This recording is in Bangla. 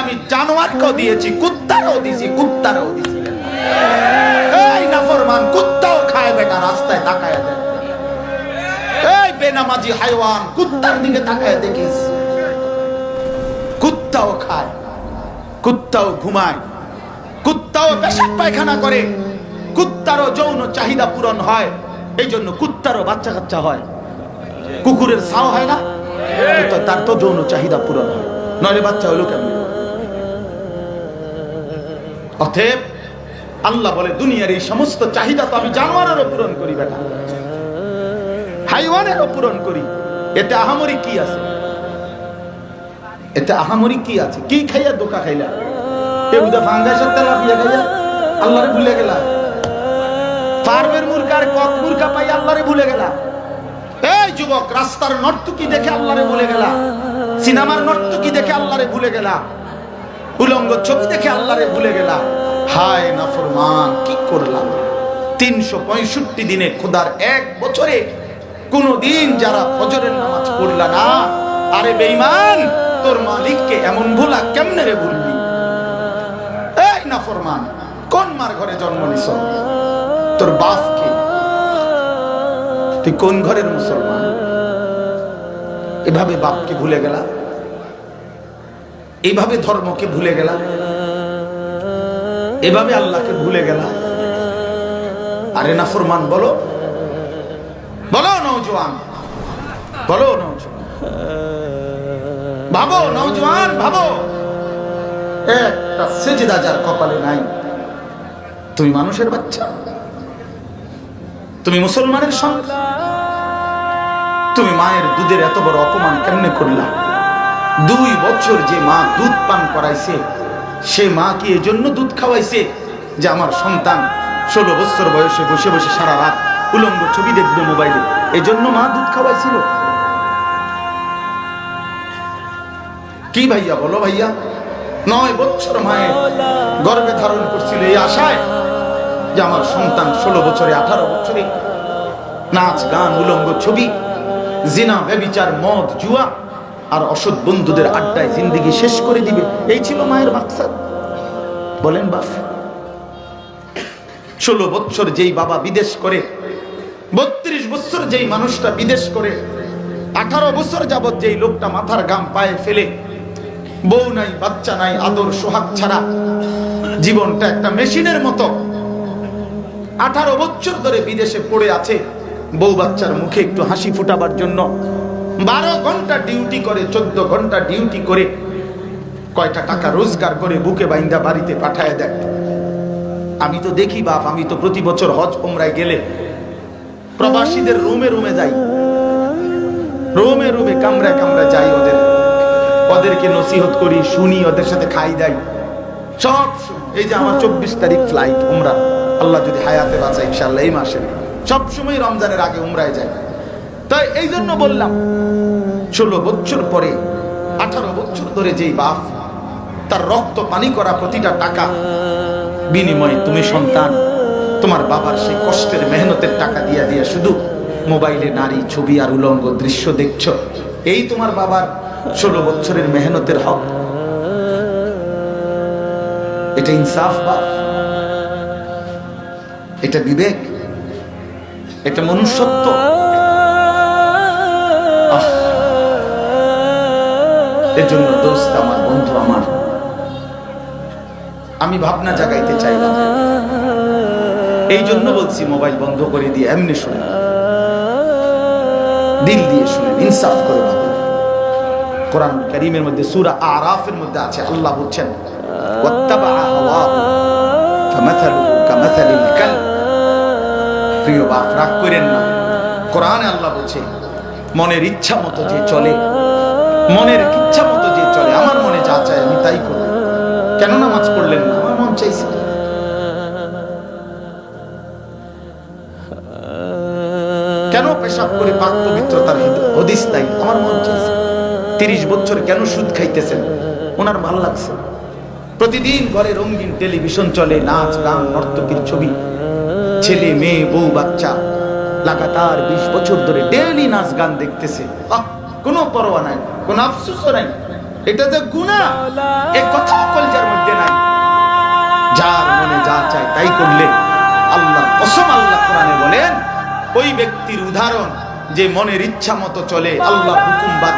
আমি জানোয়ারকেও দিয়েছি কুত্তারও কুত্তারও এই নাফরমান, কুত্তাও খায় বেটা, রাস্তায় তাকায় দেয় এই বেনামাজি হাইওয়ান, কুত্তার দিকে তাকায় দেখিস। কুত্তাও খায়, কুত্তাও ঘুমায়, কুত্তাও পেশাব পায়খানা করে। কুত্তারও যৌন চাহিদা পূরণ হয় এই জন্য কুত্তারও বাচ্চা কাচ্চা হয়। কুকুরের ছাও হয় না তার তো যৌন চাহিদা পূরণ হয়। নয় বাচ্চা হলো কেমন? অতএব আল্লাহ বলে, দুনিয়ার এই সমস্ত চাহিদা তো আমি জানোয়ারেরও পূরণ করি, বেটা। হাইওয়ানেরও পূরণ করি। এতে আহামরি কি আছে? এতে আহামরি কি আছে? কি খাইয়া দোকা খাইলা? ভুলে গেলা? এই দেখে ভুলে গেলা? সিনেমার নর্তকি দেখে আল্লাহরে ভুলে গেলা? উলঙ্গ ছবি দেখে আল্লাহরে ভুলে গেলাম। হায় নাফরমান, কি করলাম? তিনশো পঁয়ষট্টি দিনে খোদার এক বছরে কোনদিন যারা ফজরের নামাজ পড়লা না, আরে বেঈমান, তোর মালিককে এমন ভোলা কেমনে রে ভুলবি এই নাফরমান, কোন মার ঘরে জন্ম নিছ? তোর বাপকে? তুই কোন ঘরের মুসলমান? এভাবে বাপকে ভুলে গেলা? এভাবে ধর্মকে ভুলে গেলাম। এভাবে আল্লাহকে ভুলে গেলাম। আরে না ফরমান, বলো। বলো নৌজওয়ান বলো ভাবো নৌজওয়ান ভাবো। একটা সেজদা যার কপালে নাই। তুমি মানুষের বাচ্চা। তুমি মুসলমানের সন্তান। তুমি মায়ের দুধের এত বড় অপমান কেমনে করলা? দুই বছর যে মা দুধ পান করাইছে, সে মা কি এজন্য দুধ খাওয়াইছে? যে আমার সন্তান ষোলো বছর বয়সে বসে বসে সারা রাত উলঙ্গ ছবি দেখবে মোবাইলে, এজন্য মা দুধ খাওয়াইছিল। কি ভাইয়া বলো ভাইয়া? নয় বছর মায়ের গর্ভে ধারণ করছিল এই আশায় যে আমার সন্তান ষোলো বছরে, আঠারো বছরে নাচ, গান, উলঙ্গ ছবি, জিনা, ব্যবিচার, মদ, জুয়া আর অসৎ বন্ধুদের আড্ডায় জিন্দিগি শেষ করে দিবে। এই ছিল মায়ের মাকসাদ। বলেন বাপ, ষোলো বৎসর যেই বাবা বিদেশ করে, বত্রিশ বছর যেই মানুষটা বিদেশ করে, আঠারো বছর যাবৎ যেই লোকটা মাথার গাম পায়ে ফেলে, বউ নাই, বাচ্চা নাই, আদর, সোহাগ ছাড়া জীবনটা একটা মেশিনের মতো, আঠারো বছর ধরে বিদেশে পড়ে আছে, বউ বাচ্চার মুখে একটু হাসি ফুটাবার জন্য বারো ঘণ্টা ডিউটি করে, চোদ্দ ঘণ্টা ডিউটি করে কয়টা টাকা রোজগার করে বুকে বাইন্দা বাড়িতে পাঠায় দেয়? আমি তো দেখি বাপ, আমি তো প্রতি বছর হজ ওমরায় গেলে প্রবাসীদের রুমে রুমে যাই। রুমে রুমে কামরায় কামরায় যাই ওদের। ওদেরকে নসিহত করি, শুনি, ওদের সাথে খাই দেয় সব এই যে আমার চব্বিশ তারিখ ফ্লাইট উমরা। আল্লাহ যদি হায়াতে বাঁচায় ইনশাল্লাহ এই মাসে। সব সময় রমজানের আগে উমরায় যায়। তাই এই জন্য বললাম, ষোলো বছর পরে, আঠারো বছর ধরে যেই বাপ, তার রক্ত পানি করা প্রতিটা টাকা, বিনিময়ে তুমি সন্তান, তোমার বাবার সেই কষ্টের মেহনতের টাকা দিয়া দিয়া শুধু মোবাইলে নারী ছবি আর উলঙ্গ দৃশ্য দেখছ, এই তোমার বাবার ষোলো বছরের মেহনতের হক। এটা ইনসাফ বাপ, এটা বিবেক, এটা মনুষ্যত্ব। এর জন্য দোস্ত আমার, বন্ধু আমার। আমি ভাবনা জাগাইতে চাই না এই জন্য বলছি, মোবাইল বন্ধ করে দিয়ে এমনি শুনে দিল দিয়ে শুনেন ইনসাফ করে কোরআন করিমের মধ্যে, সূরা আরাফের মধ্যে আছে, আল্লাহ বলছেন প্রিয় বাপ, রাগ করেন না। কোরআনে আল্লাহ বলছে, মনের ইচ্ছা মতো যে চলে মনের ইচ্ছা মতো যে চলে, আমার মনে যা চায় আমি তাই করব কেন নামাজ পড়লেন না? আমার মন চাইছে কেন পেশাব করে পাক পবিত্রতার হদিস নাই, আমার মন চাইছে। তিরিশ বছর কেন সুদ খাইতেছেন? ওনার ভালো লাগছে প্রতিদিন ঘরে রঙিন টেলিভিশন চলে, নাচ, গান, নর্তকীর ছবি। ছেলে, মেয়ে, বউ, বাচ্চা লাগাতার বিশ বছর ধরে ডেলি নাচ, গান দেখতেছে। কোনো পরোয়া নাই। কোনো আফসোসও নাই। এটা যে গুণা এ কলজার মধ্যে নাই। যার মনে যা চায় তাই করলে। আল্লাহ কসম আল্লাহ কোরআনে বলেন, ওই ব্যক্তির উদাহরণ যে মনের ইচ্ছা মতো চলে, আল্লাহ হুকুম বাদ